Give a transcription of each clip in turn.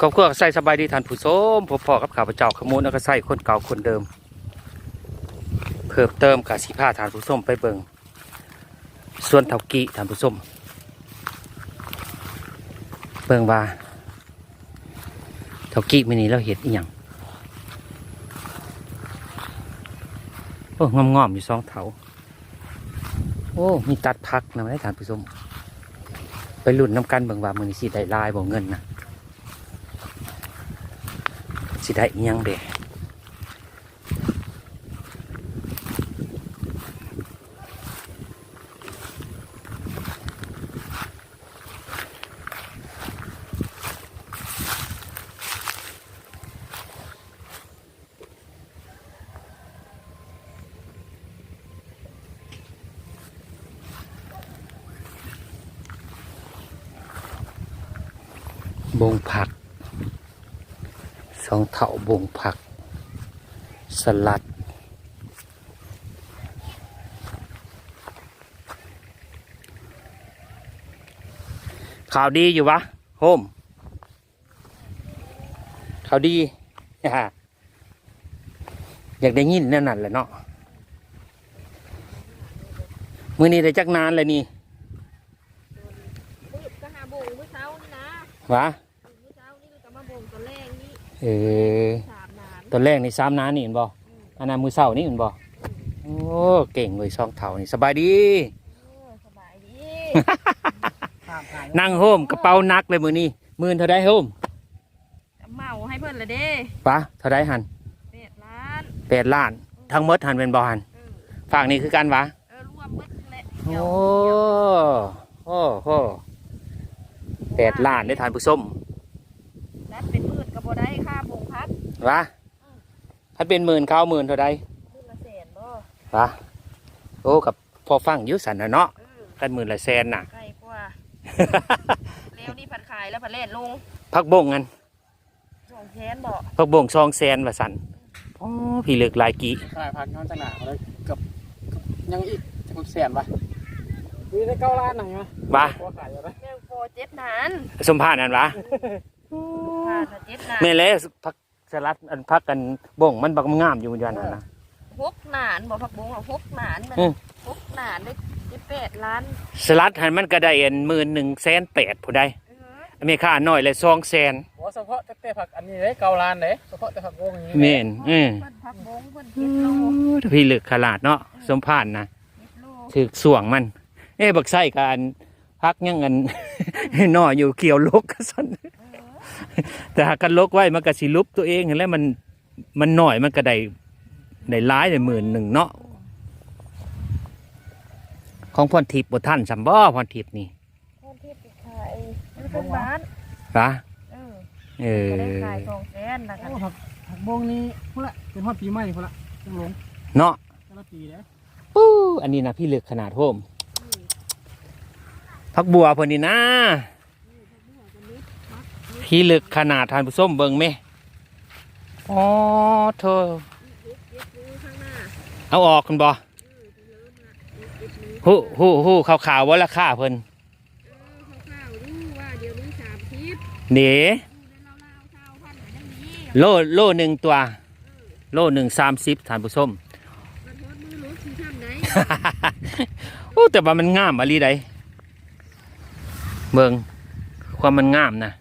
ก็เพื่อใส่สบายดีท่านผู้ชมพบพอกับข้าพเจ้าขมูลแล้วก็ใส่คนเก่าคนเดิม เพิ่มเติมกับสีผ้าท่านผู้ชมไปเบิ่งส่วนเถากีท่านผู้ชมเบิ่งว่าเถากีมินี้เราเห็ดอีหยังโอ้งอมงอมๆอยู่สองเถาโอ้มีตัดพักนะไม่ได้ท่านผู้ชมไปหลุดน้ำกันเบิ่งว่ามือนี้สิได้ลายบ่เงินนะ สิได้อิหยังเด้บงผัก สองเถาบงผัก สลัด ข่าวดีอยู่วะโฮมข่าวดีอยากได้ยินนั่นนั่นแหละเนาะมือนี้ได้จักนานเลยนี่มืดก็หาบ่งมื้อเช้านี่นะวะ มื้อเช้านี่ก็มาบ่งตอนแรกนี่ เออสามนานตอนแรกนี่ซ้ำนานนี่เห็นบ่อันนั้นมือเศร้านี่เห็นบ่โอ้เก่งเลยซองเถานี่สบายดีเออสบายดีนั่งโฮมกระเป๋านักเลยมือนี้มื่นเท่าได้โฮมเมาให้เพิ่นละเด้ปะเท่าได้หันแปดล้านแปดล้าน ทั้งหมดหันเป็นบ่หันเออฝั่งนี้คือกันวะเออรวมเบิดแหละโอ้เดี๋ยวโอ้โหแปดล้านได้ทานผู้ส้มนัดเป็นมืดก็บ่ได้ค่าบ่ง พักวะถ้าเป็นหมื่นเข้าหมื่นเท่าใดมื้อละแสนบ่วะโอ้กับพอฟังอยุสันน่ะเนาะเออกันหมื่นละแสนน่ะใกล้กว่าแล้วนี่ผัดขายแล้วผัดเล่นลงพักบงกันสองแสนบ่พักบงซองแสนว่าสันโอ้พี่เลือกหลายกีขายผักย้อนจังหนาเลยเกับยังอีกจะคุณแสนวะมีได้เก้าล้านหนังไหมวะพอขายอยู่ไหมแม่งพอเจ็ดนานสมภาษณ์นั่นวะผ่านมาเจ็ดนานแม่นเลยพัก สลัดอันพักกันบ่งมันบักงามอยู่อยู่นั่นนะ หกนานบ่พักบ่งอะหกนานมันอืม หกนานได้สิบแปดล้านสลัดหันมันก็ได้เอ็นหมื่นหนึ่งแสนแปดผู้ใดเอออเมริกาหน่อยเลยซองแสนโอ้เฉพาะแต่ผักอันนี้เลยเก้าล้านเลยเฉพาะแต่ผักโกงอย่างนี้เมนอืมเพิ่นพักบงเพิ่นเก็บโลพี่ลึกขลาดเนาะสมพานนะเก็บโลถือส่วงมัน เอ้บักไส้การพักยังเงินหน่ออยู่เกี่ยวลกก็สันเออ แต่หากกันลกไว้มันก็สิลุบตัวเองเห็นแล้วมันมันหน่อยมันก็ได้ได้ร้ายได้หมื่นหนึ่งเนาะของพรทิพย์บท่านสัมบ่พรทิพย์นี่คนที่ไปขายอยู่เป็นบ้านปะเออเอก็ได้อขายสองแสนนะคโอ้รับผักผักโบงนี่พุ่นละเป็นฮอดปีใหม่พุ่นละต้องหลงเนาะแต่ละปีเลยปู้อันนี้นะพี่ลึกขนาดโฮมพักบัวเพิ่นนี่นะ พี่ลึกขนาดทานผู้ส้มเบิ่งไหมอ๋อเธอเก็บมือข้างหน้าเอาออกคุณบ่เออเริ่มละเก็บมือฮู้ฮู้ฮู้ข่าวข่าวๆว่าราคาเพิ่นเออคร่าวๆรู้ว่าเดี๋ยวนี้สามทิพย์เด๋ดูในราวๆเช้าพันไหนได้นี้โลโลหนึ่งตัว โลหนึ่งสามสิบทานผู้ส้มมันทอดมือรถที่ทำไหนโอ้แต่ว่ามันงามอะลีใดเบิ่งความมันงามนะ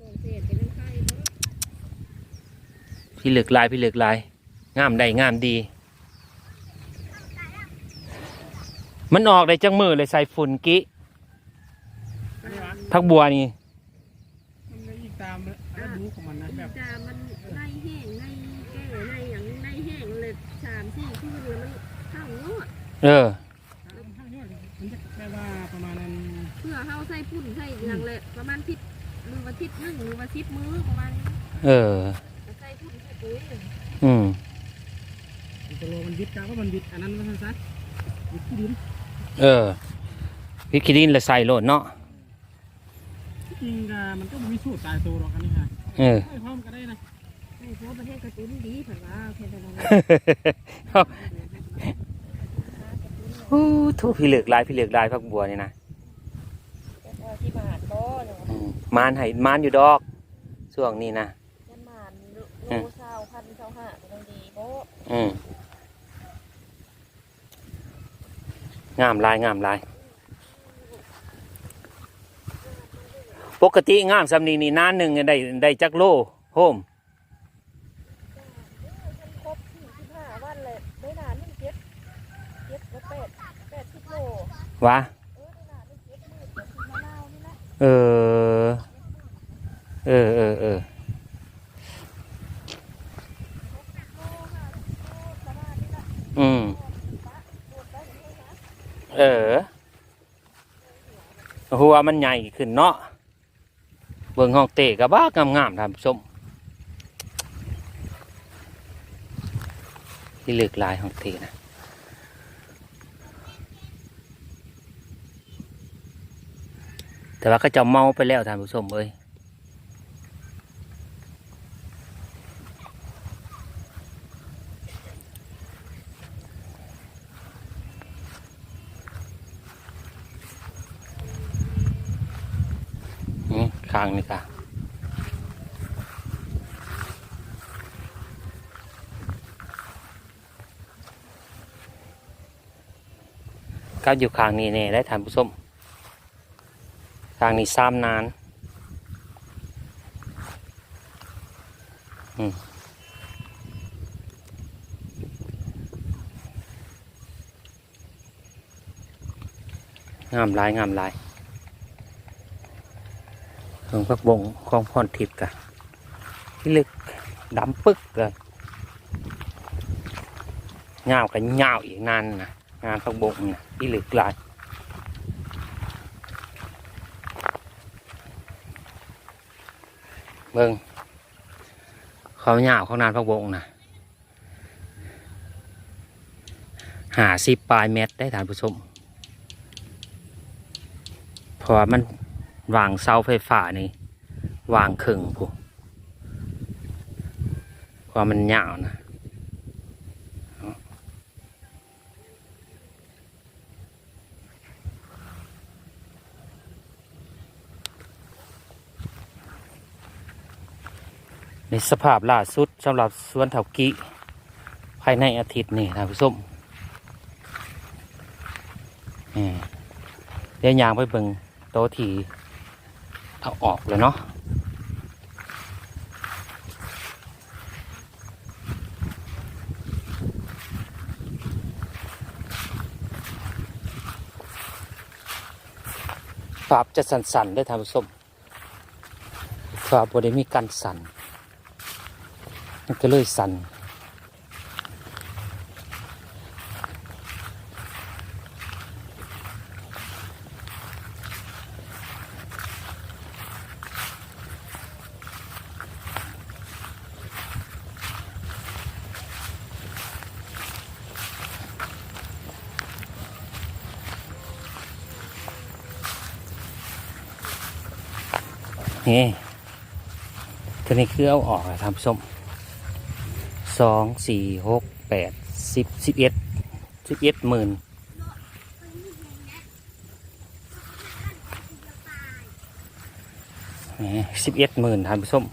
สองเศษเป็นไข่เนาะ พี่เหลือกลายพี่เหลือกลาย งามได้งามดี มันออกได้จังมือเลยใส่ฝุ่นกิอันนี้วะพักบัวนี่มันก็อีกตามอันดูของมันนะแบบจามันในแห้งในแก่ในอย่างในแห้งเลยสามสี่คืนแล้วมันเข้างวดเออข้างนี้มันจะแปลว่าประมาณนั้นเพื่อเข้าใส่ปุ่นใส่อย่างเลยประมาณทิศมือวันทิศหนึ่งมือวันทิศมือประมาณนี้เออใส่ ปุ่นใส่ปุ๋ยอืมตัวโลมันบิดกาก็มันบิดอันนั้นมันสั้นๆบิดที่ดินเออวิคิดินละใส่โลดเนาะที่จริงก็มันก็มีสูตรตายตัวหรอกอันนี้ฮะเออไม่พร้อมก็ได้นะให้เพราะประเทศกระตุ้นดีผ่านว่าแค่นั้นโอ้ทุพี่เหลือกลายพี่เหลือกลายพักบัวนี่นะที่มาหาดบ่เนี่ยอืมมานให้มานอยู่ดอกสช่วงนี้นะ ยันหมานโลเศร้าพันเศร้าห้าเป็นจังดีโบ อืมงามลายงามลาย ปกติงามสำนีนี่นานหนึ่งได้ได้จักโลโฮมครบสี่สิบห้าวันเลยได้นานหนึ่งเจ็ดเจ็ดและแปดแปดสิบโลวะเออได้นานหนึ่งเจ็ดหมื่นเจ็ดสิบมะนาวะเออเออเออเออ โลห้าโลประมาณนี้ละ อืม เออ หัวมันใหญ่ขึ้นเนาะ เบิ่งห้องเตะกับบ้างามๆท่านผู้ชมที่เลือกลายห้องเตะนะแต่ว่าก็จะเมาไปแล้วท่านผู้ชมเอ้ย อืม ข้างนี่ค่ะก็อยู่ข้างนี้เนี่ยได้ทานผู้ชมข้างนี้ซ้ำนานอืมงามลายงามลาย ของพักบงของพรทิพย์กันที่ลึกดำปึ๊กเลยเงากันเงาอีกนานนะงานพักบงนะที่ลึกหลายเบิ่งเขาเงาวของนานพักบงนะหาสิบปลายเม็ดได้ฐานผู้ชมเพราะมัน วางเสาไฟฟ้านี่วางครึ่งผู้ความมันยาวนะในสภาพล่าสุดสำหรับสวนเถากิภายในอาทิตย์นี่ท่านผู้ชมนี่เดี๋ยวยางไปเบิ่งโตที เอาออกเลยเนาะฝาบจะสั่นๆได้ทานผู้มฝาบบได้มีการสั่นมันก็เลยสั่น นี่ทีนี้คือเอาออกอะทำส้มสองสี่หกแปดสิบสิบเอ็ดสิบเอ็ดหมื่นนี่สิบเอ็ดหมื่นทานผู้ชม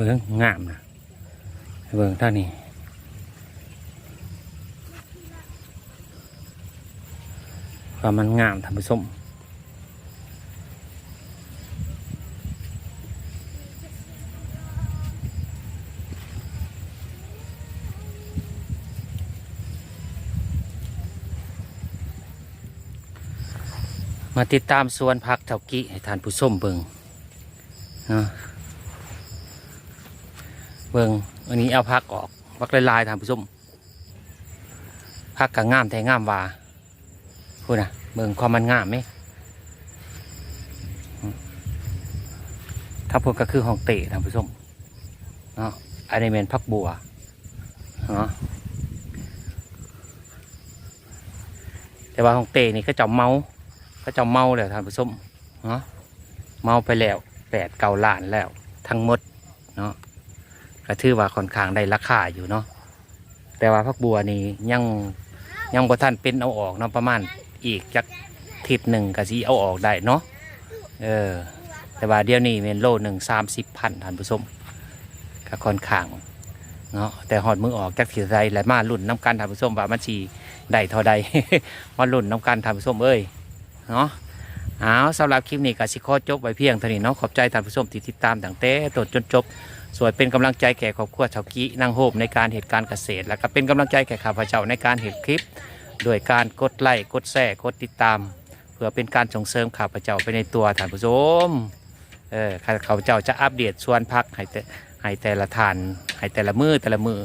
เบิ่งงามนะเบิ่งท่านี้ว่ามันงามท่านผู้ชมมาติดตามสวนพักเถากิให้ท่านผู้ชมเบิ่งเนาะ เบิ่งอันนี้เอาพักออกพักลายๆทางผู้ชมพักกับงามแต่งามว่าพูดนะเบิ่งความมันงามไหมถ้าพูดก็คือห้องเตะทางผู้ชมเนาะอันนี้เป็นพักบัวเนาะแต่ว่าห้องเตะนี่ก็จะเมาก็จะเมาแล้วทางผู้ชมเนาะเมาไปแล้วแปดเก้าล้านแล้ว ทั้งหมด ก็ถือว่าค่อนข้างได้ราคาอยู่เนาะแต่ว่าพักบัวนี่ยังยังบ่ทันเป็นเอาออกเนาะประมาณอีกจักทิศหนึ่งก็สิเอาออกได้เนาะเออแต่ว่าเดี๋ยวนี้เป็นโลหนึ่งสามสิบพันท่านผู้ชมก็ค่อนข้างเนาะแต่หอดมือออกจากที่ใดและมาลุ่นน้ำกันท่านผู้ชมว่ามันสีได้เท่าใดมาลุ่นน้ำกันท่านผู้ชมเอ้ยเนาะ เอาสำหรับคลิปนี้ก็สิขอจบไว้เพียงเท่านี้เนาะขอบใจท่านผู้ชมที่ติดตามตั้งแต่ต้นจนจบสวยเป็นกำลังใจแก่ครอบครัวชาวกี้นางโฮมในการเหตุการณ์เกษตร และก็เป็นกำลังใจแก่ข้าพเจ้าในการเหตุคลิป โดยการกดไลค์กดแชร์กดติดตาม เพื่อเป็นการส่งเสริมข้าพเจ้าไปในตัวท่านผู้ชมเออข้าพเจ้าจะอัปเดตส่วนพักให้แต่ให้แต่ละทานให้แต่ละมือแต่ละมือ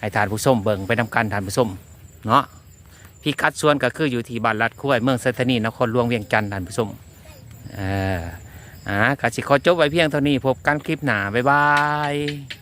ให้ทานผู้ชมเบิ่งไปนำกันทานผู้ชมเนาะ พี่กัดส่วนก็คืออยู่ที่บ้านลัดคุ้วยเมืองเซนทนีนครหลวงเวียงจันทร์ท่านผู้ชมเอออ่ากสิขอจบไว้เพียงเท่านี้พบกันคลิปหน้าบ๊ายบาย